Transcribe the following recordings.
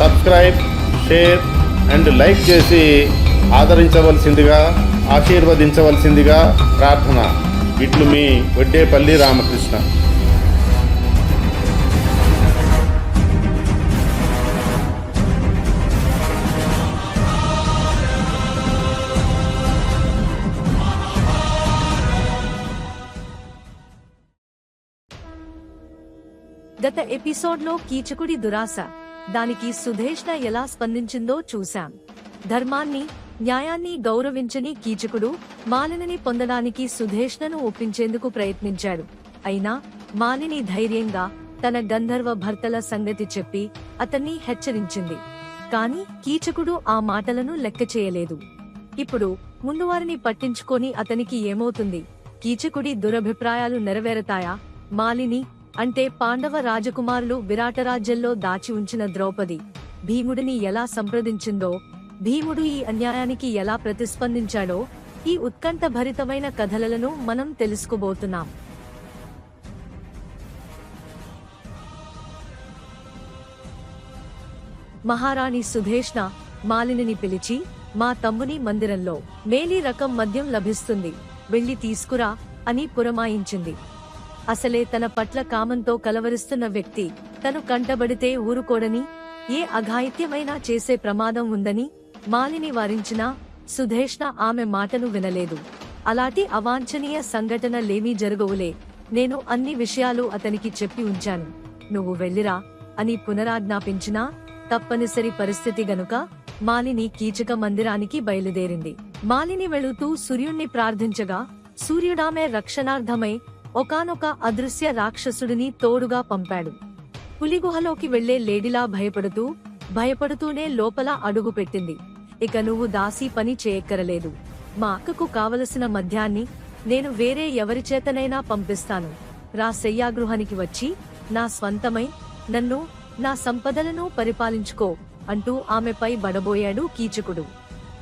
Subscribe share and like చేసి ఆదరించవలసిందిగా ఆశీర్వదించవలసిందిగా ప్రార్థన. ఇట్లు మీ వడ్డేపల్లి రామకృష్ణ. గత ఎపిసోడ్లో కీచకుడి దురాశ. దానికి సుధేష్ణ ఎలా స్పందించిందో చూశాం. ధర్మాన్ని న్యాయాన్ని గౌరవించని కీచకుడు మాలిని పొందడానికి సుధేష్ణను ఒప్పించేందుకు ప్రయత్నించాడు. అయినా మాలిని ధైర్యంగా తన గంధర్వ భర్తల సంగతి చెప్పి అతన్ని హెచ్చరించింది. కాని కీచకుడు ఆ మాటలను లెక్క చేయలేదు. ఇప్పుడు ముందువారిని పట్టించుకొని అతనికి ఏమవుతుంది? కీచకుడి దురభిప్రాయాలు నెరవేరతాయా? మాలిని అంటే పాండవ రాజకుమారులు విరాటరాజ్యంలో దాచి ఉంచిన ద్రౌపది భీముడిని ఎలా సంప్రదించిందో భీముడు ఈ అన్యాయానికి ఎలా ప్రతిస్పందించాడో ఈ ఉత్కంఠ భరితమైన కథలను మనం తెలుసుకోబోతున్నాం. మహారాణి సుధేష్ణ మాలినిని పిలిచి మా తమ్ముని మందిరంలో మేలి రకం మద్యం లభిస్తుంది వెళ్ళి తీసుకురా అని పురమాయించింది. అసలే తన పట్ల కామంతో కలవరిస్తున్న వ్యక్తి. తను కంటబడితే ఊరుకోడని ఏ అఘాయిత్యమైనా చేసే ప్రమాదం ఉందని మాలిని వారించినా సుధేష్ణ ఆమె మాటను వినలేదు. అలాంటి అవాంఛనీయ సంఘటన లేమీ జరగవులే. నేను అన్ని విషయాలు అతనికి చెప్పి ఉంచాను. నువ్వు వెళ్ళిరా అని పునరాజ్ఞాపించినా తప్పనిసరి పరిస్థితి గనుక మాలిని కీచక మందిరానికి బయలుదేరింది. మాలిని వెళుతూ సూర్యుణ్ణి ప్రార్థించగా సూర్యుడామె రక్షణార్థమై ఒకానొక అదృశ్య రాక్షసుడిని తోడుగా పంపాడు. పులిగుహలోకి వెళ్ళే లేడిలా భయపడుతూ భయపడుతూనే లోపల అడుగు పెట్టింది. ఇక నువ్వు దాసీ పని చేయక్కరలేదు. మా అక్కకు కావలసిన మద్యాన్ని నేను వేరే ఎవరి చేతనైనా పంపిస్తాను. రా శయ్యాగృహానికి వచ్చి నా స్వంతమై నన్ను నా సంపదలను పరిపాలించుకో అంటూ ఆమెపై బడబోయాడు కీచకుడు.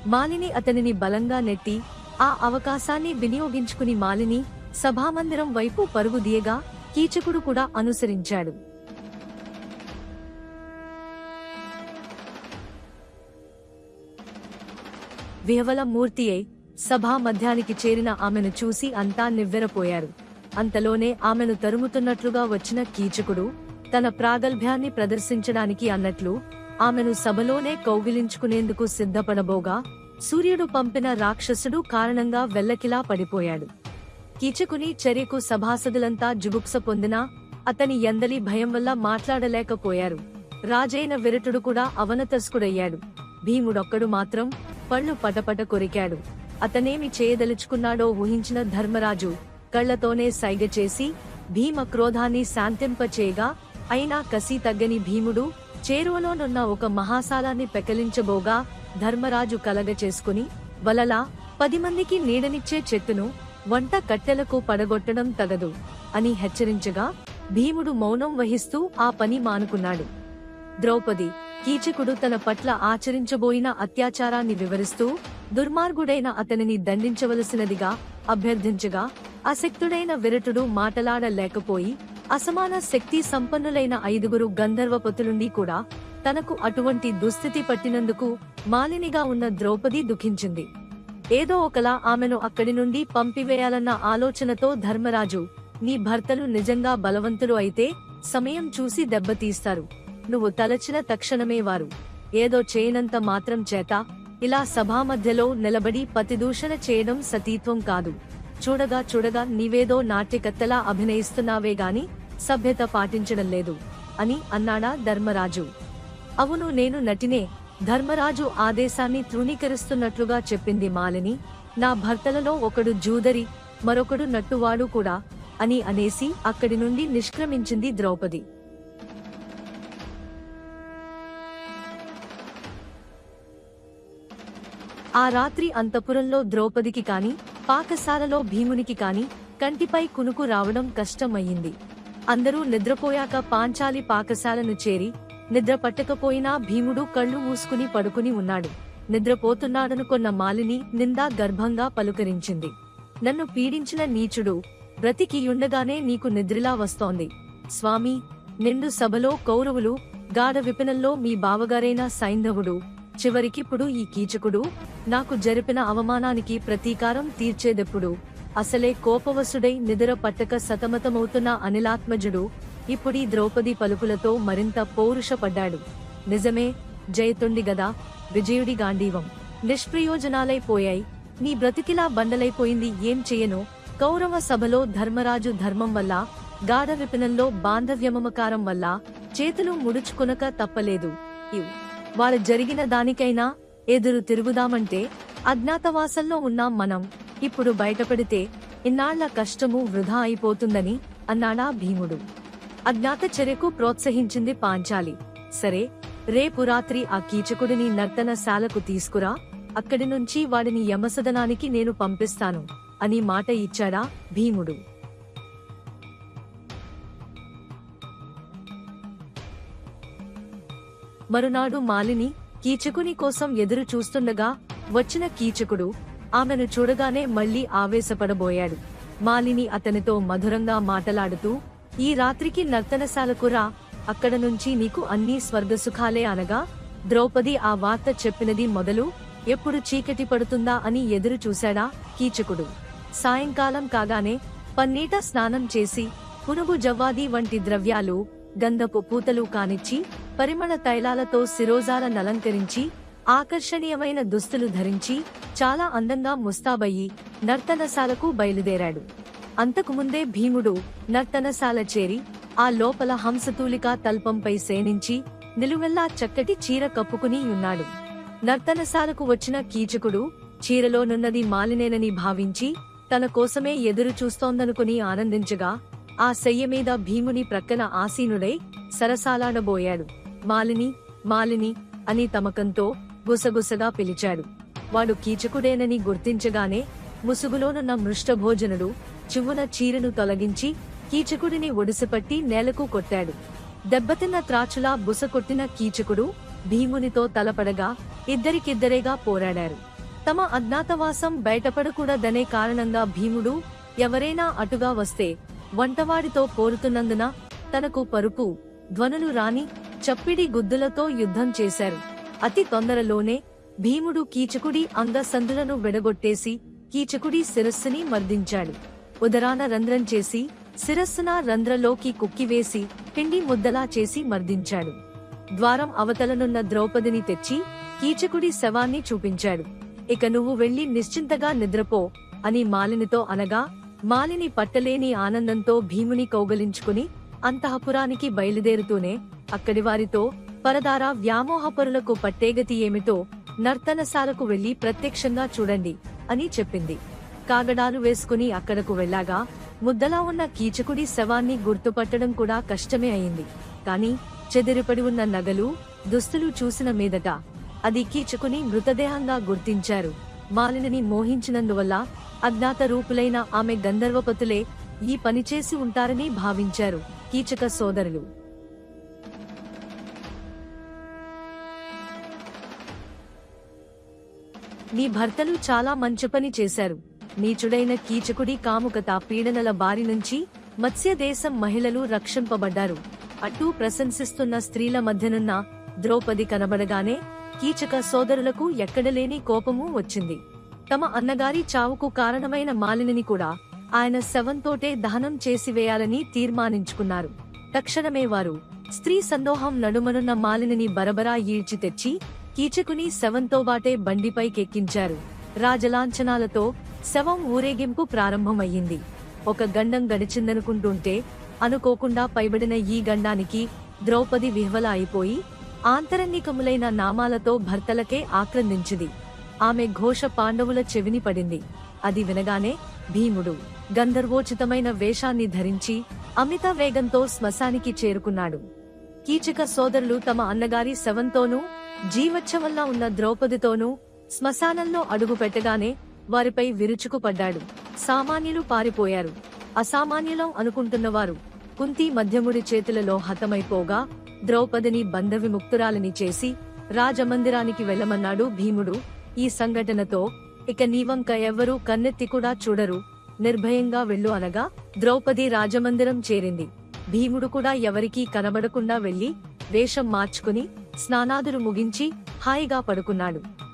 మాలిని అతనిని బలంగా నెట్టి ఆ అవకాశాన్ని వినియోగించుకుని మాలిని సభామందిరం వైపు పరుగుదీయగా కీచకుడు కూడా అనుసరించాడు. విహవల మూర్తి అయి సభా మధ్యానికి చేరిన ఆమెను చూసి అంతా నివ్వెరపోయారు. అంతలోనే ఆమెను తరుముతున్నట్లుగా వచ్చిన కీచకుడు తన ప్రాగల్భ్యాన్ని ప్రదర్శించడానికి అన్నట్లు ఆమెను సభలోనే కౌగిలించుకునేందుకు సిద్ధపడబోగా సూర్యుడు పంపిన రాక్షసుడు కారణంగా వెల్లకిలా పడిపోయాడు. కీచకుని చర్యకు సభాసదులంతా జుగుప్స పొందినా అతని ఎందలి భయం వల్ల మాట్లాడలేకపోయారు. రాజైన విరటుడు కూడా అవనతస్కుడయ్యాడు. భీముడొక్కడు మాత్రం పళ్ళు పటపట కొరికాడు. అతనేమి చేయదలుచుకున్నాడో ఊహించిన ధర్మరాజు కళ్ళతోనే సైగ చేసి భీమ క్రోధాన్ని శాంతింపచేయగా అయినా కసి తగ్గని భీముడు చేరువలోనున్న ఒక మహాశాలాన్ని పెకలించబోగా ధర్మరాజు కలగ చేసుకుని వలలా పది మందికి నీడనిచ్చే చెట్టును వంట కట్టెలకు పడగొట్టడం తగదు అని హెచ్చరించగా భీముడు మౌనం వహిస్తూ ఆ పని మానుకున్నాడు. ద్రౌపది కీచకుడు తన పట్ల ఆచరించబోయిన అత్యాచారాన్ని వివరిస్తూ దుర్మార్గుడైన అతనిని దండించవలసినదిగా అభ్యర్థించగా అశక్తుడైన విరటుడు మాటలాడలేకపోయి అసమాన శక్తి సంపన్నులైన ఐదుగురు గంధర్వపతులుండి కూడా తనకు అటువంటి దుస్థితి పట్టినందుకు మాలినిగా ఉన్న ద్రౌపది దుఃఖించింది. ఏదో ఒకలా ఆమెను అక్కడి నుండి పంపివేయాలన్న ఆలోచనతో ధర్మరాజు నీ భర్తలు నిజంగా బలవంతులు అయితే సమయం చూసి దెబ్బతీస్తారు. నువ్వు తలచిన తక్షణమే వారు. ఏదో చేయనంత మాత్రం చేత ఇలా సభా మధ్యలో నిలబడి పతిదూషణ చేయడం సతీత్వం కాదు. చూడగా చూడగా నీవేదో నాట్యకత్తలా అభినయిస్తున్నావే గాని సభ్యత పాటించడం లేదు అని అన్నాడా ధర్మరాజు. అవును నేను నటినే. ధర్మరాజు ఆదేశాన్ని తృణీకరిస్తున్నట్లుగా చెప్పింది మాలిని. నా భర్తలలో ఒకడు జూదరి మరొకడు నట్టువాడు కూడా అని అనేసి అక్కడి నుండి నిష్క్రమించింది ద్రౌపది. ఆ రాత్రి అంతపురంలో ద్రౌపదికి కాని పాకశాలలో భీమునికి కాని కంటిపై కునుకు రావడం కష్టమయ్యింది. అందరూ నిద్రపోయాక పాంచాలి పాకశాలను చేరి నిద్ర పట్టకపోయినా భీముడు కళ్ళు మూసుకుని పడుకుని ఉన్నాడు. నిద్రపోతున్నాడనుకున్న మాలిని నిందా గర్భంగా పలుకరించింది. నన్ను పీడించిన నీచుడు బ్రతికియుండగానే నీకు నిద్రిలా వస్తోంది. స్వామి నిండు సభలో కౌరవులు గాఢ విపినంలో మీ బావగారైన సైంధవుడు చివరికిప్పుడు ఈ కీచకుడు నాకు జరిపిన అవమానానికి ప్రతీకారం తీర్చేదెప్పుడు అసలే కోపవసుడై నిద్ర పట్టక సతమతమవుతున్న అనిలాత్మజుడు ఇప్పుడీ ద్రౌపది పలుకులతో మరింత పౌరుషపడ్డాడు. నిజమే జయతుండి గదా విజయుడి గాంధీవం. నిష్ప్రయోజనాలైపోయాయి నీ బ్రతికిలా బండలైపోయింది ఏం చేయను? కౌరవ సభలో ధర్మరాజు ధర్మం వల్ల గాఢ విపణంలో బాంధవ్యమమకారం వల్ల చేతులు ముడుచుకొనక తప్పలేదు. ఇవ్ జరిగిన దానికైనా ఎదురు తిరుగుదామంటే అజ్ఞాతవాసంలో ఉన్నాం మనం. ఇప్పుడు బయటపడితే ఇన్నాళ్ళ కష్టము వృధా అయిపోతుందని అన్నాడా భీముడు. అజ్ఞాత చర్యకు ప్రోత్సహించింది పాంచాలి. సరే రేపు రాత్రి ఆ కీచకుడిని నర్తనశాలకు తీసుకురా అక్కడి నుంచి వాడిని యమసదనానికి నేను పంపిస్తాను అని మాట ఇచ్చాడా భీముడు. మరునాడు మాలిని కీచకుని కోసం ఎదురు చూస్తుండగా వచ్చిన కీచకుడు ఆమెను చూడగానే మళ్ళీ ఆవేశపడబోయాడు. మాలిని అతనితో మధురంగా మాటలాడుతూ ఈ రాత్రికి నర్తనశాలకు రా అక్కడ నుంచి నీకు అన్ని స్వర్గసుఖాలే అనగా ద్రౌపది ఆ వార్త చెప్పినది మొదలు ఎప్పుడు చీకటి పడుతుందా అని ఎదురు చూశాడా కీచకుడు. సాయంకాలం కాగానే పన్నీట స్నానం చేసి పునుగు జవ్వాది వంటి ద్రవ్యాలు గంధపు పూతలు కానిచ్చి పరిమళ తైలాలతో శిరోజాలనలంకరించి ఆకర్షణీయమైన దుస్తులు ధరించి చాలా అందంగా ముస్తాబయ్యి నర్తనశాలకు బయలుదేరాడు. అంతకుముందే భీముడు నర్తనశాల చేరి ఆ లోపల హంసతూలిక తల్పంపై సేనించి నిలువెల్లా చక్కటి చీర కప్పుకుని ఉన్నాడు. నర్తనశాలకు వచ్చిన కీచకుడు చీరలోనున్నది మాలినేనని భావించి తన కోసమే ఎదురు చూస్తోందనుకుని ఆనందించగా ఆ శయ్య మీద భీముని ప్రక్కన ఆసీనుడై సరసాలాడబోయాడు. మాలిని మాలిని అని తమకంతో గుసగుసగా పిలిచాడు. వాడు కీచకుడేనని గుర్తించగానే ముసుగులోనున్న మృష్టభోజనుడు చివున చీరను తొలగించి కీచకుడిని ఒడిసిపట్టి నేలకు కొట్టాడు. దెబ్బతిన్న త్రాచులా బుసకొట్టిన కీచకుడు భీమునితో తలపడగా ఇద్దరికిద్దరేగా పోరాడారు. తమ అజ్ఞాతవాసం బయటపడకూడదనే కారణంగా భీముడు ఎవరైనా అటుగా వస్తే వంటవాడితో పోరుతున్నందున తనకు పరుపు ధ్వనులు రాని చప్పిడి గుద్దులతో యుద్ధం చేశారు. అతి తొందరలోనే భీముడు కీచకుడి అంగసంధులను వెడగొట్టేసి కీచకుడి శిరస్సుని మర్దించాడు. ఉదరాన రంధ్రం చేసి శిరస్సున రంధ్రలోకి కుక్కివేసి పిండి ముద్దలా చేసి మర్దించాడు. ద్వారం అవతలనున్న ద్రౌపదిని తెచ్చి కీచకుడి శవాన్ని చూపించాడు. ఇక నువ్వు వెళ్ళి నిశ్చింతగా నిద్రపో అని మాలినితో అనగా మాలిని పట్టలేని ఆనందంతో భీముని కౌగలించుకుని అంతఃపురానికి బయలుదేరుతూనే అక్కడి వారితో పరదార వ్యామోహపరులకు పట్టేగతి ఏమిటో నర్తనశాలకు వెళ్ళి ప్రత్యక్షంగా చూడండి అని చెప్పింది. కాగడాలు వేసుకుని అక్కడకు వెళ్ళాగా ముద్దలా ఉన్న కీచకుడి శవాన్ని గుర్తుపట్టడం కూడా కష్టమే అయింది. కాని చెదిరిపడి ఉన్న నగలు దుస్తులు చూసిన మీదట అది కీచకుని మృతదేహంగా గుర్తించారు. మాలిని మోహించినందువల్ల అజ్ఞాత రూపులైన ఆమె గంధర్వపతులే ఈ పని చేసి ఉంటారని భావించారు కీచక సోదరులు. నీ భర్తలు చాలా మంచి పని చేశారు. నీచుడైన కీచకుడి కాముకత పీడనల బారి నుంచి మత్స్య దేశం మహిళలు రక్షింపబడ్డారు. అటూ ప్రశంసిస్తున్న స్త్రీల మధ్యనున్న ద్రౌపది కనబడగానే కీచక సోదరులకు ఎక్కడలేని కోపము వచ్చింది. తమ అన్నగారి చావుకు కారణమైన మాలినిని కూడా ఆయన శవంతోటే దహనం చేసివేయాలని తీర్మానించుకున్నారు. తక్షణమే వారు స్త్రీ సందోహం నడుమనున్న మాలినిని బరబరా ఈడ్చి తెచ్చి కీచకుని శవంతోబాటే బండిపైకెక్కించారు. రాజలాంఛనాలతో శవం ఊరేగింపు ప్రారంభమయ్యింది. ఒక గండం గడిచిందనుకుంటుంటే అనుకోకుండా పైబడిన ఈ గండానికి ద్రౌపది విహ్వల అయిపోయి ఆంతరంగికములైన నామాలతో భర్తలకే ఆక్రందించింది. ఆమె ఘోష పాండవుల చెవిని పడింది. అది వినగానే భీముడు గంధర్వోచితమైన వేషాన్ని ధరించి అమిత వేగంతో శ్మశానికి చేరుకున్నాడు. కీచక సోదరులు తమ అన్నగారి శవంతోనూ జీవచ్చవల్లా ఉన్న ద్రౌపదితోనూ శ్మశానంలో అడుగు పెట్టగానే వారిపై విరుచుకుపడ్డాడు. సామాన్యులు పారిపోయారు. అసామాన్యులం అనుకుంటున్నవారు కుంతి మధ్యముడి చేతులలో హతమైపోగా ద్రౌపదిని బంధవిముక్తురాలని చేసి రాజమందిరానికి వెళ్ళమన్నాడు భీముడు. ఈ సంఘటనతో ఇక నీవంక ఎవ్వరూ కన్నెత్తి కూడా చూడరు. నిర్భయంగా వెళ్ళు అనగా ద్రౌపది రాజమందిరం చేరింది. భీముడు కూడా ఎవరికీ కనబడకుండా వెళ్ళి వేషం మార్చుకుని స్నానాదులు ముగించి హాయిగా పడుకున్నాడు.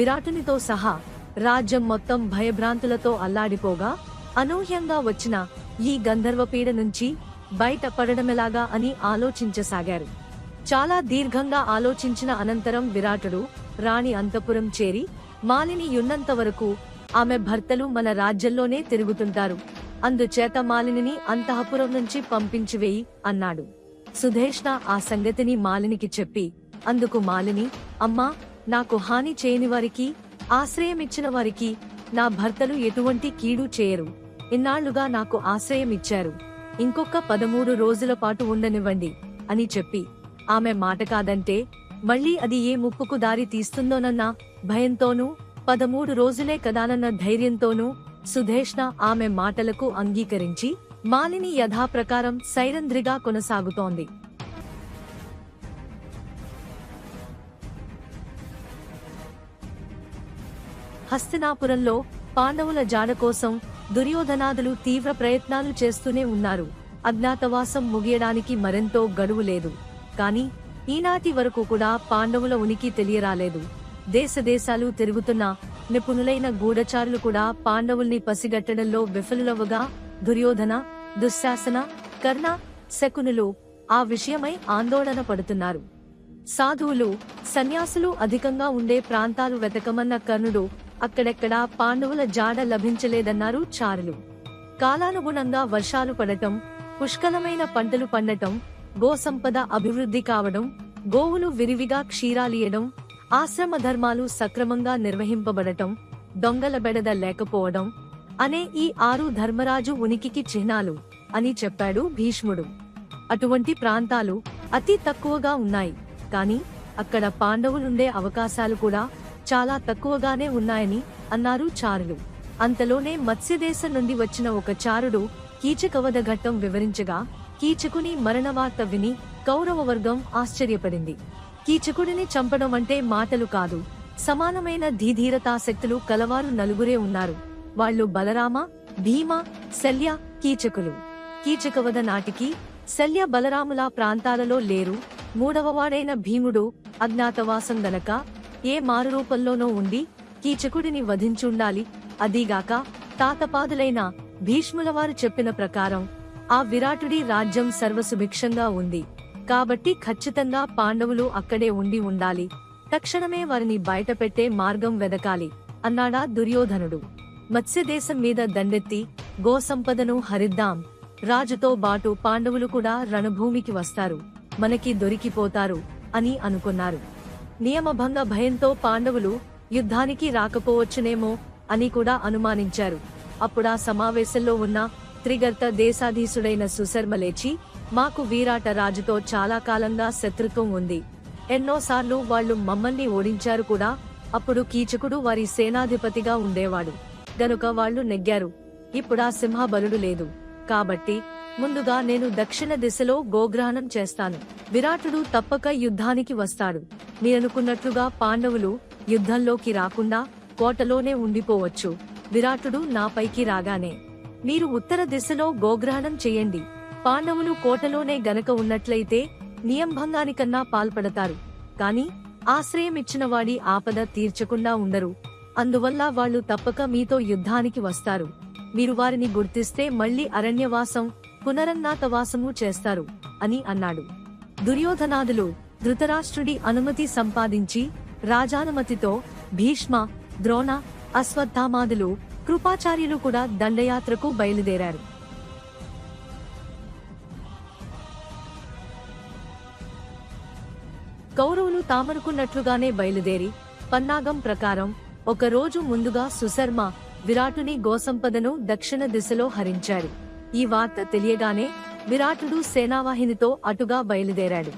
విరాటునితో సహా రాజ్యం మొత్తం భయభ్రాంతులతో అల్లాడిపోగా అనూహ్యంగా వచ్చిన ఈ గంధర్వపీడ నుంచి బయటపడడమెలాగా అని ఆలోచించసాగారు. చాలా దీర్ఘంగా ఆలోచించిన అనంతరం విరాటుడు రాణి అంతపురం చేరి మాలిని యున్నంత వరకు ఆమె భర్తలు మన రాజ్యంలోనే తిరుగుతుంటారు. అందుచేత మాలినిని అంతఃపురం నుంచి పంపించివేయి అన్నాడు. సుధేష్ణ ఆ సంగతిని మాలినికి చెప్పి అందుకు మాలిని అమ్మా నాకు హాని చేయని వారికి ఆశ్రయమిచ్చిన వారికి నా భర్తలు ఎటువంటి కీడు చేయరు. ఇన్నాళ్ళుగా నాకు ఆశ్రయమిచ్చారు. ఇంకొక పదమూడు రోజుల పాటు ఉండనివ్వండి అని చెప్పి ఆమె మాట కాదంటే మళ్ళీ అది ఏ ముప్పుకు దారి తీస్తుందోనన్న భయంతోనూ పదమూడు రోజులే కదానన్న ధైర్యంతోనూ సుధేష్ణ ఆమె మాటలకు అంగీకరించి మాలిని యథాప్రకారం సైరంధ్రిగా కొనసాగుతోంది. హస్తినాపురంలో పాండవుల జాడ కోసం దుర్యోధనాదులు తీవ్ర ప్రయత్నాలు చేస్తూనే ఉన్నారు. అజ్ఞాతవాసం ముగియడానికి మరెంతో గడువు లేదు. కాని ఈనాటి వరకు కూడా పాండవుల ఉనికి తెలియరాలేదు. దేశదేశాలు తిరుగుతున్న నిపుణులైన గూఢచారులు కూడా పాండవుల్ని పసిగట్టడంలో విఫలులవగా దుర్యోధన దుశ్శాసన కర్ణ శకునులు ఆ విషయమై ఆందోళన పడుతున్నారు. సాధువులు సన్యాసులు అధికంగా ఉండే ప్రాంతాలు వెతకమన్న కర్ణుడు అక్కడెక్కడా పాండవుల జాడ లభించలేదన్నారు చారులు. కాలానుగుణంగా వర్షాలు పడటం పుష్కలమైన పంటలు పండటం గోసంపద అభివృద్ధి కావడం గోవులు విరివిగా క్షీరాలియడం ఆశ్రమ ధర్మాలు సక్రమంగా నిర్వహింపబడటం దొంగల బెడద లేకపోవడం అనే ఈ ఆరు ధర్మరాజు ఉనికికి చిహ్నాలు అని చెప్పాడు భీష్ముడు. అటువంటి ప్రాంతాలు అతి తక్కువగా ఉన్నాయి కాని అక్కడ పాండవులుండే అవకాశాలు కూడా చాలా తక్కువగానే ఉన్నాయని అన్నారు చారులు. అంతలోనే మత్స్యదేశం నుండి వచ్చిన ఒక చారుడు కీచకవధ ఘట్టం వివరించగా కీచకుని మరణవార్త విని కౌరవ వర్గం ఆశ్చర్యపడింది. కీచకుడిని చంపడం అంటే మాటలు కాదు. సమానమైన ధీధీరతాశక్తులు కలవారు నలుగురే ఉన్నారు. వాళ్ళు బలరామ భీమ శల్య కీచకులు. కీచకవధ నాటికి శల్య బలరాముల ప్రాంతాలలో లేరు. మూడవవాడైన భీముడు అజ్ఞాతవాసం గనక ఏ మారురూపంలోనో ఉండి కీచకుడిని వధించుండాలి. అదీగాక తాతపాదులైన భీష్ములవారు చెప్పిన ప్రకారం ఆ విరాటుడి రాజ్యం సర్వసుభిక్షంగా ఉంది. కాబట్టి ఖచ్చితంగా పాండవులు అక్కడే ఉండి ఉండాలి. తక్షణమే వారిని బయటపెట్టే మార్గం వెదకాలి అన్నాడా దుర్యోధనుడు. మత్స్యదేశం మీద దండెత్తి గోసంపదను హరిద్దాం. రాజుతో బాటు పాండవులు కూడా రణభూమికి వస్తారు. మనకి దొరికిపోతారు అని అనుకున్నారు. నియమభంగ భయంతో పాండవులు యుద్ధానికి రాకపోవచ్చునేమో అని కూడా అనుమానించారు. అప్పుడా సమావేశంలో ఉన్న త్రిగర్త దేశాధీసుడైన సుశర్మ లేచి మాకు వీరాట రాజుతో చాలా కాలంగా శత్రుత్వం ఉంది. ఎన్నోసార్లు వాళ్ళు మమ్మల్ని ఓడించారు కూడా. అప్పుడు కీచకుడు వారి సేనాధిపతిగా ఉండేవాడు. గనుక వాళ్ళు నెగ్గారు. ఇప్పుడా సింహబలుడు లేదు. కాబట్టి ముందుగా నేను దక్షిణ దిశలో గోగ్రహణం చేస్తాను. విరాటుడు తప్పక యుద్ధానికి వస్తాడు. మీరనుకున్నట్లుగా పాండవులు యుద్ధంలోకి రాకుండా కోటలోనే ఉండిపోవచ్చు. విరాటుడు నాపైకి రాగానే మీరు ఉత్తర దిశలో గోగ్రహణం చేయండి. పాండవులు కోటలోనే గనక ఉన్నట్లయితే నియంభంగానికన్నా పాల్పడతారు. కాని ఆశ్రయం ఇచ్చిన వాడి ఆపద తీర్చకుండా ఉండరు. అందువల్ల వాళ్ళు తప్పక మీతో యుద్ధానికి వస్తారు. మీరు వారిని గుర్తిస్తే మళ్ళీ అరణ్యవాసం పునరన్నాతవాసము చేస్తారు అని అన్నాడు. దుర్యోధనాదులు ధృతరాష్ట్రుడి అనుమతి సంపాదించి రాజానుమతితో భీష్మ ద్రోణ అశ్వత్థామాదులు కృపాచార్యులు కూడా దండయాత్రకు బయలుదేరారు. కౌరవులు తామరుకున్నట్లుగానే బయలుదేరి పన్నాగం ప్రకారం ఒక రోజు ముందుగా సుశర్మ విరాటుని గోసంపదను దక్షిణ దిశలో హరించారు. ఈ వార్త తెలియగానే విరాటుడు సేనావాహినితో అటుగా బయలుదేరాడు.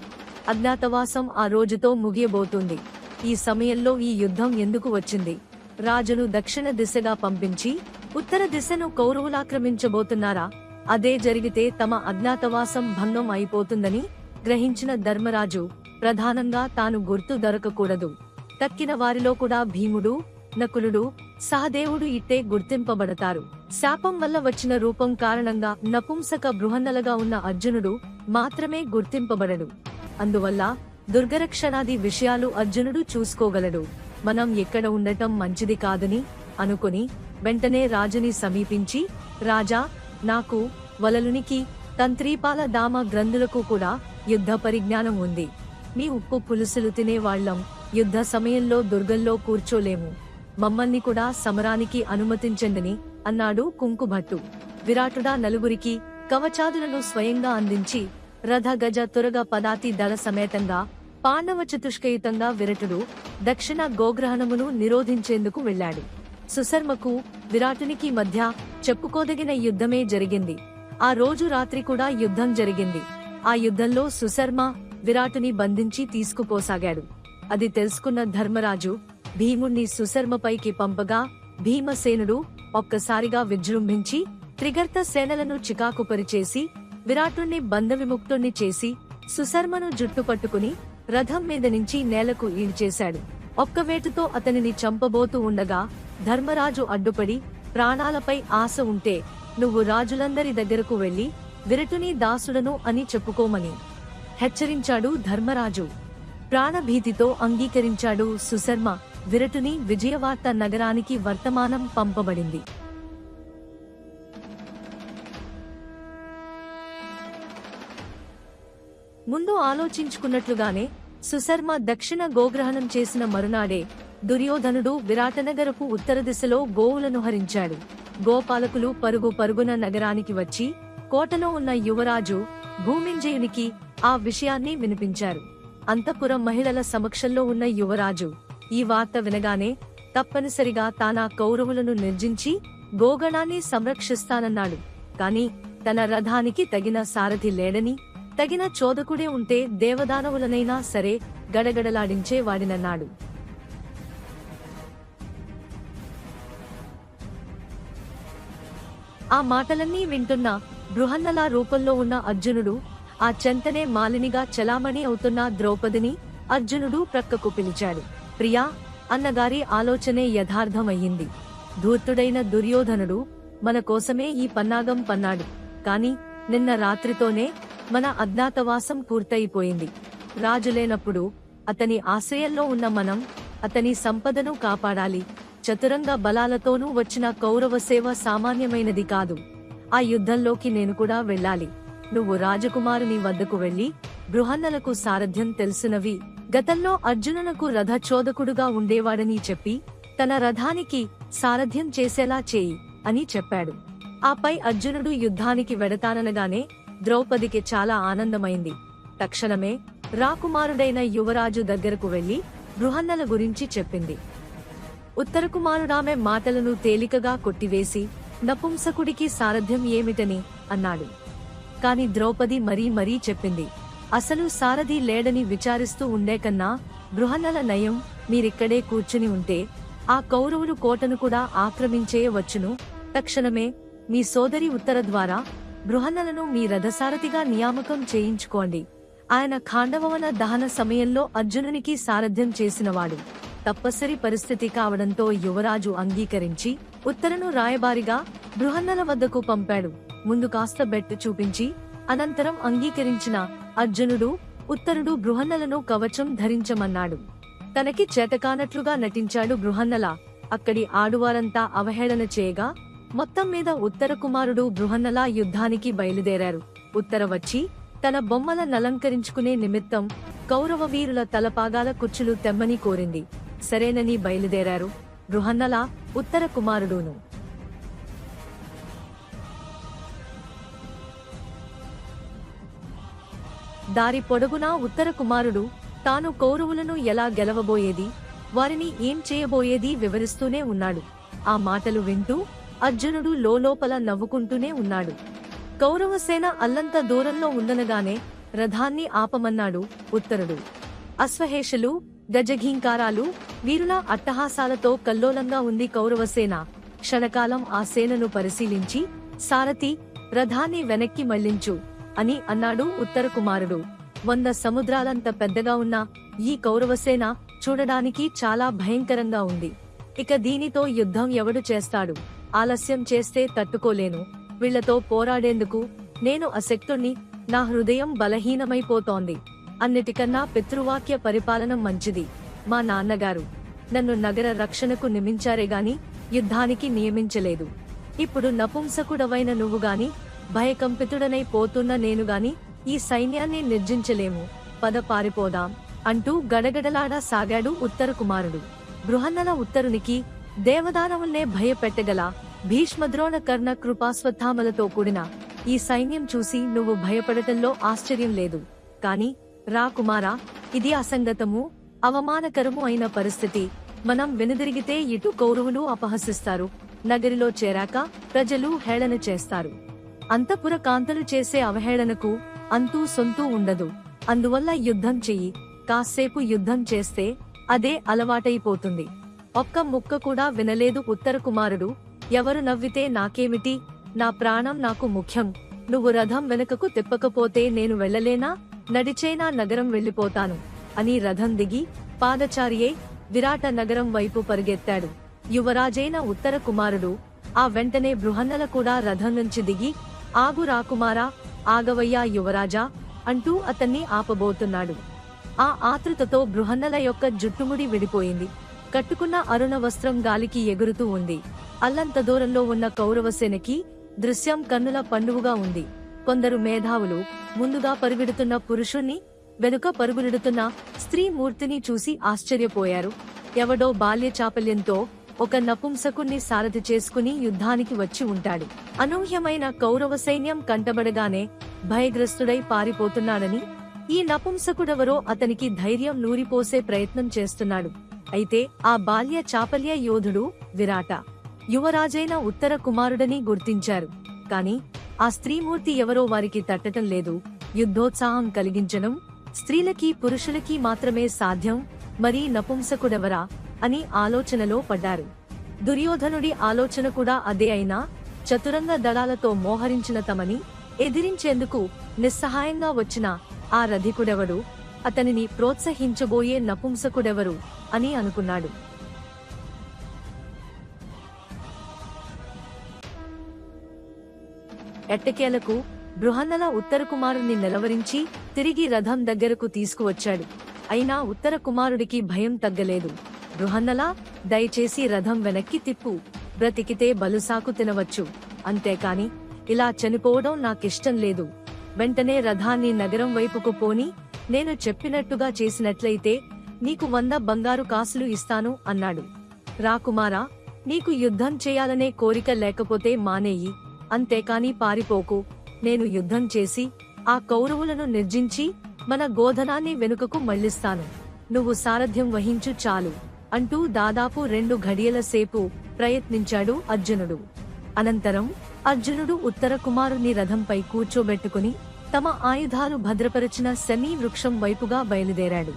అజ్ఞాతవాసం ఆ రోజుతో ముగియబోతుంది. ఈ సమయంలో ఈ యుద్ధం ఎందుకు వచ్చింది? రాజును దక్షిణ దిశగా పంపించి ఉత్తర దిశను కౌరవులాక్రమించబోతున్నారా? అదే జరిగితే తమ అజ్ఞాతవాసం భంగం అయిపోతుందని గ్రహించిన ధర్మరాజు ప్రధానంగా తాను గుర్తు దొరకకూడదు. తక్కిన వారిలో కూడా భీముడు నకులుడు సహదేవుడు ఇట్టే గుర్తింపబడతారు. శాపం వల్ల వచ్చిన రూపం కారణంగా నపుంసక బృహన్నలగా ఉన్న అర్జునుడు మాత్రమే గుర్తింపబడడు. అందువల్ల దుర్గరక్షణాది విషయాలు అర్జునుడు చూసుకోగలడు. మనం ఎక్కడ ఉండటం మంచిది కాదని అనుకుని వెంటనే రాజుని సమీపించి రాజా నాకు వలలునికి తంత్రీపాల దామ గ్రంథులకు కూడా యుద్ధ పరిజ్ఞానం ఉంది. మీ ఉప్పు పులుసులు తినేవాళ్ళం యుద్ధ సమయంలో దుర్గంలో కూర్చోలేము. మమ్మల్ని కూడా సమరానికి అనుమతించండిని అన్నాడు కుంకుభట్టు. విరాటుడా నలుగురికి కవచాదులను స్వయంగా అందించి రథ గజ తురగ పదాతి దళ సమేతంగా పాండవ చతుష్కయుతంగా విరటుడు దక్షిణ గోగ్రహణమును నిరోధించేందుకు వెళ్ళాడు. సుశర్మకు విరాటునికి మధ్య చెప్పుకోదగిన యుద్ధమే జరిగింది. ఆ రోజు రాత్రి కూడా యుద్ధం జరిగింది. ఆ యుద్ధంలో సుశర్మ విరాటుని బంధించి తీసుకుపోసాగాడు. అది తెలుసుకున్న ధర్మరాజు భీముణ్ణి సుశర్మపైకి పంపగా భీమసేనుడు ఒక్కసారిగా విజృంభించి త్రిగర్త సేనలను చికాకుపరిచేసి విరాటుణ్ణి బంధవిముక్తుణ్ణి చేసి సుశర్మను జుట్టు పట్టుకుని రథం మీద నుంచి నేలకు ఈడ్చేశాడు. ఒక్క వేటుతో అతనిని చంపబోతూ ఉండగా ధర్మరాజు అడ్డుపడి ప్రాణాలపై ఆశ ఉంటే నువ్వు రాజులందరి దగ్గరకు వెళ్ళి విరటుని దాసుడను అని చెప్పుకోమని హెచ్చరించాడు ధర్మరాజు. ప్రాణభీతితో అంగీకరించాడు సుశర్మ. విరటుని విజయవార్త నగరానికి వర్తమానం పంపబడింది. ముందు ఆలోచించుకున్నట్లుగానే సుశర్మ దక్షిణ గోగ్రహణం చేసిన మరునాడే దుర్యోధనుడు విరాటనగరపు ఉత్తర దిశలో గోవులను హరించాడు. గోపాలకులు పరుగు పరుగున నగరానికి వచ్చి కోటలో ఉన్న యువరాజు భూమింజయునికి ఆ విషయాన్ని వినిపించారు. అంతపురం మహిళల సమక్షంలో ఉన్న యువరాజు ఈ వార్త వినగానే తప్పనిసరిగా తానా కౌరవులను నిర్జించి గోగణాన్ని సంరక్షిస్తానన్నాడు. కాని తన రథానికి తగిన సారథి లేడని తగిన చోదకుడే ఉంటే దేవదానవులనైనా సరే గడగడలాడించే వాడినన్నాడు. ఆ మాటలన్నీ వింటున్న బృహన్నల రూపంలో ఉన్న అర్జునుడు ఆ చెంతనే మాలినిగా చలామణి అవుతున్న ద్రౌపదిని అర్జునుడు ప్రక్కకు పిలిచాడు. ప్రియా అన్నగారి ఆలోచనే యథార్థమయ్యింది. ధూర్తుడైన దుర్యోధనుడు మన కోసమే ఈ పన్నాగం పన్నాడు. కాని నిన్న రాత్రితోనే మన అజ్ఞాతవాసం పూర్తయిపోయింది. రాజులేనప్పుడు అతని ఆశ్రయంలో ఉన్న మనం అతని సంపదను కాపాడాలి. చతురంగ బలాలతోనూ వచ్చిన కౌరవ సేవ సామాన్యమైనది కాదు. ఆ యుద్ధంలోకి నేను కూడా వెళ్ళాలి. నువ్వు రాజకుమారుని వద్దకు వెళ్ళి బృహన్నలకు సారథ్యం తెలిసినవి. గతంలో అర్జునునకు రథచోదకుడుగా ఉండేవాడని చెప్పి తన రథానికి సారథ్యం చేసేలా చేయి అని చెప్పాడు. ఆపై అర్జునుడు యుద్ధానికి వెడతాననగానే ద్రౌపదికి చాలా ఆనందమైంది. తక్షణమే రాకుమారుడైన యువరాజు దగ్గరకు వెళ్ళి బృహన్నల గురించి చెప్పింది. ఉత్తరకుమారుడామె మాటలను తేలికగా కొట్టివేసి నపుంసకుడికి సారథ్యం ఏమిటని? అన్నాడు. కాని ద్రౌపది మరీ మరీ చెప్పింది. అసలు సారథి లేడని విచారిస్తూ ఉండే కన్నా బృహన్నల నయం మీరిక్కడే కూర్చుని ఉంటే ఆ కౌరవులు కోటను కూడా ఆక్రమించేయవచ్చును తక్షణమే మీ సోదరి ఉత్తర ద్వారా గృహనలను మీ రథసారథిగా నియామకం చేయించుకోండి. ఆయన ఖాండవవన దహన సమయంలో అర్జునునికి సారథ్యం చేసినవాడు. తప్పసరి పరిస్థితి కావడంతో యువరాజు అంగీకరించి ఉత్తరను రాయబారిగా బృహన్నల వద్దకు పంపాడు. ముందు కాస్త బెట్టు చూపించి అనంతరం అంగీకరించిన అర్జునుడు ఉత్తరుడు బృహన్నలను కవచం ధరించమన్నాడు. తనకి చేతకానట్లుగా నటించాడు బృహన్నల. అక్కడి ఆడువారంతా అవహేళన చేయగా మొత్తం మీద ఉత్తర కుమారుడు బృహన్నల యుద్ధానికి బయలుదేరారు. ఉత్తర వచ్చి తన బొమ్మల నలంకరించుకునే నిమిత్తం కౌరవ వీరుల తలపాగాల కుచ్చులు తెమ్మని కోరింది. సరేనని బయలుదేరారు బృహన్నల ఉత్తర కుమారుడును. దారి పొడగునా ఉత్తర కుమారుడు తాను కౌరవులను ఎలా గెలవబోయేది వారిని ఏం చేయబోయేది వివరిస్తూనే ఉన్నాడు. ఆ మాటలు వింటూ అర్జునుడు లోలోపల నవ్వుకుంటూనే ఉన్నాడు. కౌరవసేన అల్లంత దూరంలో ఉండనగానే రథాన్ని ఆపమన్నాడు ఉత్తరుడు. అశ్వహేషలు గజఘీంకారాలు వీరుల అట్టహాసాలతో కల్లోలంగా ఉంది కౌరవసేన క్షణకాలం ఆ సేనను పరిశీలించి సారథి రథాన్ని వెనక్కి మళ్ళించు. అని అన్నాడు ఉత్తర కుమారుడు వంద సముద్రాలంత పెద్దగా ఉన్న ఈ కౌరవసేన చూడడానికి చాలా భయంకరంగా ఉంది. ఇక దీనితో యుద్ధం ఎవడు చేస్తాడు? ఆలస్యం చేస్తే తట్టుకోలేను. వీళ్ళతో పోరాడేందుకు నేను అశక్తుణ్ణి నా హృదయం బలహీనమైపోతోంది. అన్నిటికన్నా పితృవాక్య పరిపాలన మంచిది. మా నాన్నగారు నన్ను నగర రక్షణకు నియమించారే గాని యుద్ధానికి నియమించలేదు. ఇప్పుడు నపుంసకుడవైన నువ్వు గాని భయకంపితుడనై పోతున్న నేనుగాని ఈ సైన్యాన్ని నిర్జించలేము. పద పారిపోదాం అంటూ గడగడలాడా సాగాడు ఉత్తర కుమారుడు. బృహన్నల ఉత్తరునికి దేవదానవుల్నే భయపెట్టగల భీష్మద్రోణ కర్ణ కృపాస్వత్థామలతో కూడిన ఈ సైన్యం చూసి నువ్వు భయపడటంలో ఆశ్చర్యం లేదు. కాని రా కుమారా ఇది అసంగతము అవమానకరము అయిన పరిస్థితి. మనం వెనుదిరిగితే ఇటు కౌరవులు అపహసిస్తారు. నగరిలో చేరాక ప్రజలు హేళన చేస్తారు. అంతపుర కాంతలు చేసే అవహేళనకు అంతూ సొంతూ ఉండదు. అందువల్ల యుద్ధం చెయ్యి కాసేపు యుద్ధం చేస్తే అదే అలవాటైపోతుంది. ఒక్క ముక్క కూడా వినలేదు ఉత్తర కుమారుడు ఎవరు నవ్వితే నాకేమిటి? నా ప్రాణం నాకు ముఖ్యం నువ్వు రథం వెనుకకు తిప్పకపోతే నేను వెళ్ళలేనా? నడిచేనా నగరం వెళ్ళిపోతాను అని రథం దిగి పాదచారియే విరాట నగరం వైపు పరిగెత్తాడు. యువరాజైన ఉత్తర కుమారుడు ఆ వెంటనే బృహన్నల కూడా రథం నుంచి దిగి ఆగు రాకుమారా ఆగవయ్యా యువరాజా అంటూ అతన్ని ఆపబోతున్నాడు. ఆ ఆతృతతో బృహన్నల యొక్క జుట్టుముడి విడిపోయింది. కట్టుకున్న అరుణ వస్త్రం గాలికి ఎగురుతూ ఉంది. అల్లంత దూరంలో ఉన్న కౌరవసేనకి దృశ్యం కన్నుల పండువుగా ఉంది. కొందరు మేధావులు ముందుగా పరుగెడుతున్న పురుషుణ్ణి వెనుక పరుగులెడుతున్న స్త్రీ మూర్తిని చూసి ఆశ్చర్యపోయారు. ఎవడో బాల్య చాపల్యంతో ఒక నపుంసకుణ్ణి సారథి చేసుకుని యుద్ధానికి వచ్చి ఉంటాడు. అనూహ్యమైన కౌరవ సైన్యం కంటబడగానే భయగ్రస్తుడై పారిపోతున్నాడని ఈ నపుంసకుడెవరో అతనికి ధైర్యం నూరిపోసే ప్రయత్నం చేస్తున్నాడు. అయితే ఆ బాల్య చాపల్య యోధుడు విరాట యువరాజైన ఉత్తర కుమారుడని గుర్తించారు. కాని ఆ స్త్రీమూర్తి ఎవరో వారికి తట్టటం లేదు. యుద్ధోత్సాహం కలిగించడం స్త్రీలకి పురుషులకి మాత్రమే సాధ్యం. మరి నపుంసకుడెవరా? అని ఆలోచనలో పడ్డారు. దుర్యోధనుడి ఆలోచన కూడా అదే అయినా చతురంగ దళాలతో మోహరించిన తమని ఎదిరించేందుకు నిస్సహాయంగా వచ్చిన ఆ రధికుడెవడు అతనిని ప్రోత్సహించబోయే నపుంసకుడెవరు అని అనుకున్నాడు. ఎట్టకేలకు బృహన్నల ఉత్తర కుమారుణ్ణి నిలవరించి తిరిగి రథం దగ్గరకు తీసుకువచ్చాడు. అయినా ఉత్తర కుమారుడికి భయం తగ్గలేదు. రుహన్నలా దయచేసి రథం వెనక్కి తిప్పు. బ్రతికితే బలుసాకు తినవచ్చు. అంతేకాని ఇలా చనిపోవడం నాకిష్టం లేదు. వెంటనే రథాన్ని నగరం వైపుకు పోని నేను చెప్పినట్టుగా చేసినట్లయితే నీకు వంద బంగారు కాసులు ఇస్తాను అన్నాడు. రాకుమారా నీకు యుద్ధం చేయాలనే కోరిక లేకపోతే మానేయి. అంతేకాని పారిపోకు. నేను యుద్ధం చేసి ఆ కౌరవులను నిర్జించి మన గోధనాన్ని వెనుకకు మళ్ళిస్తాను నువ్వు సారథ్యం వహించు చాలు. అంటూ దాదాపు రెండు ఘడియల సేపు ప్రయత్నించాడు అర్జునుడు. అనంతరం అర్జునుడు ఉత్తర కుమారుని రథంపై కూర్చోబెట్టుకుని తమ ఆయుధాలు భద్రపరిచిన సెమీ వృక్షం వైపుగా బయలుదేరాడు.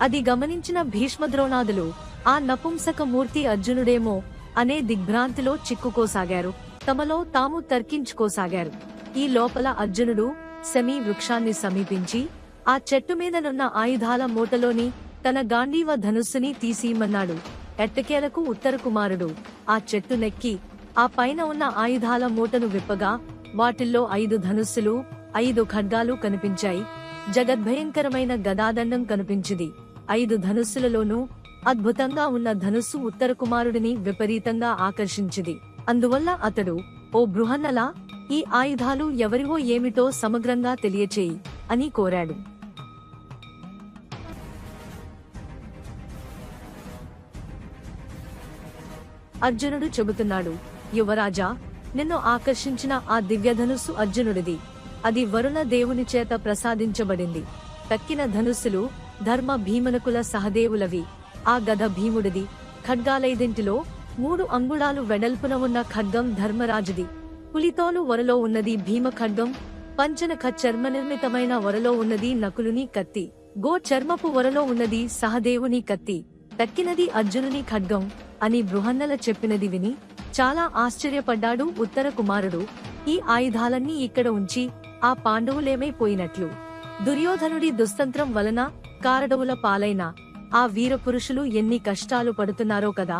అది గమనించిన భీష్మద్రోణాదులు ఆ నపుంసక మూర్తి అర్జునుడేమో అనే దిగ్భ్రాంతిలో చిక్కుకోసాగారు. తమలో తాము తర్కించుకోసాగారు. ఈ లోపల అర్జునుడు శమీ వృక్షాన్ని సమీపించి ఆ చెట్టు మీదనున్న ఆయుధాల మూటలోని తన గాంధీవ ధనుస్సుని తీసిమన్నాడు. ఎట్టకేలకు ఉత్తర కుమారుడు ఆ చెట్టు నెక్కి ఆ పైన ఉన్న ఆయుధాల మూటను విప్పగా వాటిల్లో ఐదు ధనుస్సులు ఐదు ఖడ్గాలు కనిపించాయి. జగద్భయంకరమైన గదాదండం కనిపించింది. ఐదు ధనుస్సులలోనూ అద్భుతంగా ఉన్న ధనుస్సు ఉత్తర కుమారుడిని విపరీతంగా ఆకర్షించింది. అందువల్ల అతడు ఓ బృహన్నలా ఈ ఆయుధాలు ఎవరివో ఏమిటో సమగ్రంగా తెలియచేయి అని కోరాడు. అర్జునుడు చెబుతున్నాడు యువరాజా నిన్ను ఆకర్షించిన ఆ దివ్యధనుస్సు అర్జునుడిది. అది వరుణ దేవుని చేత ప్రసాదించబడింది. తక్కిన ధనుస్సులు ధర్మ భీమనకుల సహదేవులవి. ఆ గద భీముడిది. ఖడ్గాలైదింటిలో మూడు అంగుళాలు వెడల్పున ఉన్న ఖడ్గం ధర్మరాజుది. పులితోలు వరలో ఉన్నది భీమ ఖడ్గం పంచనఖ చర్మ నిర్మితమైన వరలో ఉన్నది నకులుని కత్తి. గో చర్మపు వరలో ఉన్నది సహదేవుని కత్తి. తక్కినది అర్జునుని ఖడ్గం అని బృహన్నల చెప్పినది విని చాలా ఆశ్చర్యపడ్డాడు ఉత్తర కుమారుడు. ఈ ఆయుధాలన్నీ ఇక్కడ ఉంచి ఆ పాండవులేమైపోయినట్లు దుర్యోధనుడి దుస్తంత్రం వలన కారడవుల పాలైన ఆ వీరపురుషులు ఎన్ని కష్టాలు పడుతున్నారో కదా.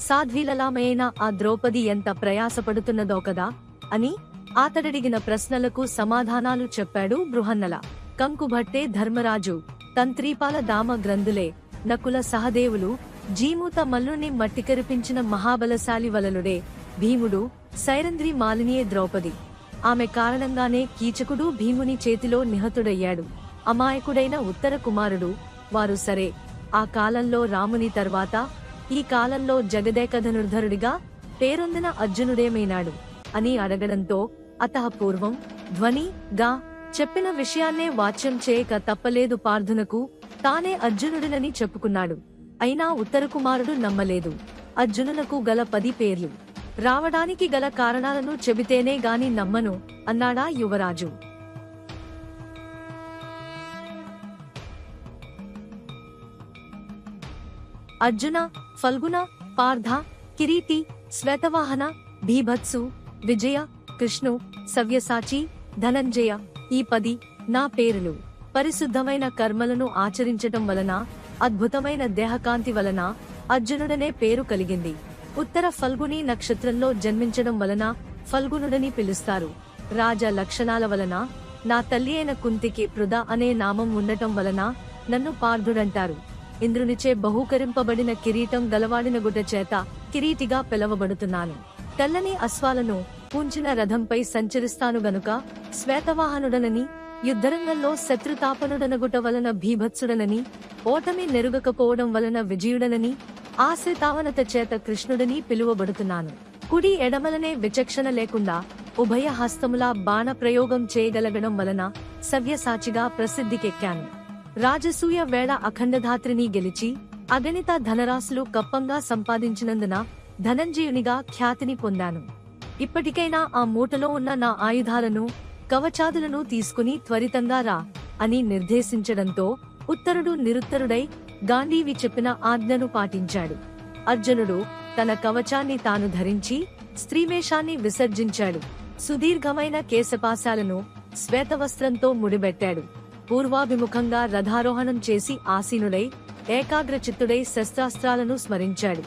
సాధ్వీలలామైన ఆ ద్రౌపది ఎంత ప్రయాసపడుతున్నదో కదా అని ఆతడడిగిన ప్రశ్నలకు సమాధానాలు చెప్పాడు బృహన్నల. కంకుభట్టే ధర్మరాజు తంత్రీపాల దామ గ్రంథులే నకుల సహదేవులు జీమూత మల్లుని మట్టికరిపించిన మహాబలశాలి వలలుడే భీముడు సైరంధ్రి మాలినియే ద్రౌపది. ఆమె కారణంగానే కీచకుడు భీముని చేతిలో నిహతుడయ్యాడు. అమాయకుడైన ఉత్తర కుమారుడు వారు సరే. ఆ కాలంలో రాముని తర్వాత ఈ కాలంలో జగదేకధనుర్ధరుడిగా పేరొందిన అర్జునుడేమైనాడు అని అడగడంతో అతః పూర్వం ధ్వని గా చెప్పిన విషయాన్నే వాచ్యం చేయక తప్పలేదు పార్థునకు తానే అర్జునుడినని చెప్పుకున్నాడు. అయినా ఉత్తర కుమారుడు నమ్మలేదు. అర్జునునకు గల పది పేర్లు. రావడానికి గల కారణాలను చెబితేనే గాని నమ్మను అన్నాడా యువరాజు. అర్జున ఫల్గుణ పార్థ కిరీటి శ్వేతవాహన భీభత్సు విజయ కృష్ణు సవ్యసాచి ధనంజయ ఈ పది నా పేరులు. పరిశుద్ధమైన కర్మలను ఆచరించటం వలన అద్భుతమైన దేహకాంతి వలన అర్జునుడనే పేరు కలిగింది. ఉత్తర ఫల్గుని నక్షత్రంలో జన్మించడం వలన ఫల్గునుడని పిలుస్తారు. రాజ లక్షణాల వలన నా తల్లి అయిన కుంతికి పృద అనే నామం ఉండటం వలన నన్ను పార్థుడంటారు. ఇంద్రునిచే బహూకరింపబడిన కిరీటం గలవాడిన గుడ్డ చేత కిరీటిగా పిలవబడుతున్నాను. తెల్లని అశ్వాలను పూంచిన రథంపై సంచరిస్తాను గనుక శ్వేతవాహనుడనని యుద్ధరంగంలో శత్రుతాపనుడనగుట వలన భీభత్సుడనని ఓటమి నెరుగకపోవడం వలన విజయుడనని ఆశ్రితావనత చేత కృష్ణుడని పిలువబడుతున్నాను. కుడి ఎడమలనే విచక్షణ లేకుండా ఉభయ హస్తములా బాణ ప్రయోగం చేయగలగడం వలన సవ్యసాచిగా ప్రసిద్ధికెక్కాను. రాజసూయ వేళ అఖండధాత్రిని గెలిచి అగణిత ధనరాశులు కప్పంగా సంపాదించినందున ధనంజయునిగా ఖ్యాతిని పొందాను. ఇప్పటికైనా ఆ మూటలో ఉన్న నా ఆయుధాలను కవచాదులను తీసుకుని త్వరితంగా రా అని నిర్దేశించడంతో ఉత్తరుడు నిరుత్తరుడై గాంధీవి చెప్పిన ఆజ్ఞను పాటించాడు. అర్జునుడు తన కవచాన్ని తాను ధరించి స్త్రీవేషాన్ని విసర్జించాడు. సుదీర్ఘమైన కేశపాశాలను శ్వేతవస్త్రంతో ముడిబెట్టాడు పూర్వాభిముఖంగా రథారోహణం చేసి ఆసీనుడై ఏకాగ్రచిత్తుడై శస్త్రాస్త్రాలను స్మరించాడు.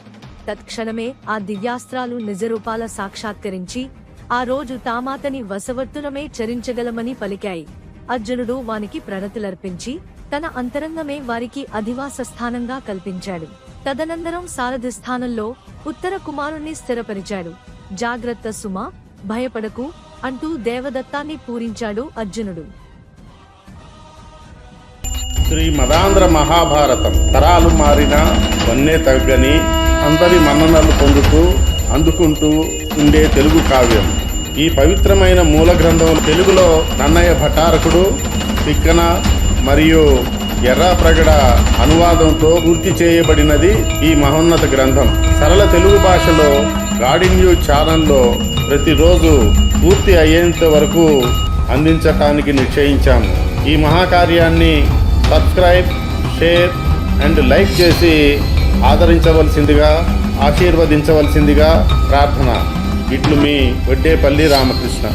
తత్క్షణమే ఆ దివ్యాస్త్రాలు నిజరూపాల సాక్షాత్కరించి ఆ రోజు తామాతని వశవర్తులమే చరించగలమని పలికాయి. అర్జునుడు వానికి ప్రణతులర్పించి తన అంతరంగమే వారికి అధివాస స్థానంగా కల్పించాడు. తదనంతరం సారథి స్థానంలో ఉత్తర కుమారుణ్ణి స్థిరపరిచాడు. జాగ్రత్త సుమ భయపడకు అంటూ దేవదత్తాన్ని పూరించాడు అర్జునుడు. శ్రీ మదాంధ్ర మహాభారతం తరాలు మారిన వన్నే తగ్గని అందరి మన్ననలు పొందుతూ అందుకుంటూ ఉండే తెలుగు కావ్యం. ఈ పవిత్రమైన మూల గ్రంథం తెలుగులో నన్నయ్య భటారకుడు తిక్కన మరియు ఎర్రాప్రగడ అనువాదంతో పూర్తి చేయబడినది ఈ మహోన్నత గ్రంథం. సరళ తెలుగు భాషలో గాడిన్యూ ఛానల్లో ప్రతిరోజు పూర్తి అయ్యేంత వరకు అందించటానికి నిశ్చయించాము ఈ మహాకార్యాన్ని సబ్స్క్రైబ్ షేర్ అండ్ లైక్ చేసి ఆదరించవలసిందిగా ఆశీర్వదించవలసిందిగా ప్రార్థన. ఇట్లు మీ వడ్డేపల్లి రామకృష్ణ.